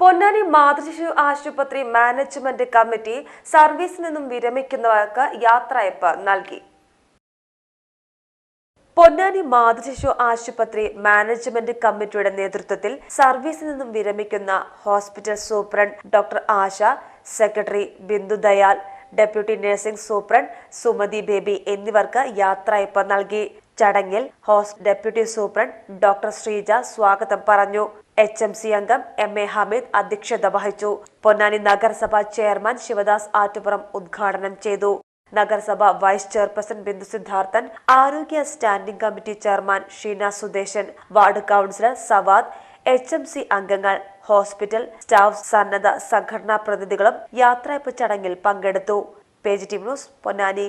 പൊന്നാനി മാതൃശിശു ആശുപത്രി management committee സർവീസിൽ നിന്നും വിരമിക്കുന്നവർക്ക് യാത്രയപ്പ് നൽകി. പൊന്നാനി മാതൃശിശു ആശുപത്രി മാനേജ്മെന്റ് കമ്മിറ്റിയുടെ നേതൃത്വത്തിൽ സർവീസിൽ നിന്നും വിരമിക്കുന്ന hospital superintendent doctor Asha secretary Bindu Dayal deputy nursing superintendent Sumathi Baby എന്നിവർക്ക് യാത്രയപ്പ് നൽകി. ചടങ്ങിൽ host deputy superintendent doctor Sreeja സ്വാഗതം പറഞ്ഞു. എച്ച് എം സി അംഗം എം എ ഹമീദ് അധ്യക്ഷത വഹിച്ചു. പൊന്നാനി നഗരസഭ ചെയർമാൻ ശിവദാസ് ആറ്റുപുറം ഉദ്ഘാടനം ചെയ്തു. നഗരസഭ വൈസ് ചെയർപേഴ്സൺ ബിന്ദു സിദ്ധാർത്ഥൻ ആരോഗ്യ standing committee chairman Sheena Sudesan ward councillor Savad H M C അംഗങ്ങൾ ഹോസ്പിറ്റൽ സ്റ്റാഫ് സന്നദ്ധ സംഘടനാ പ്രതിനിധികളും യാത്രയപ്പ് ചടങ്ങിൽ പങ്കെടുത്തു. Page T news Ponnani.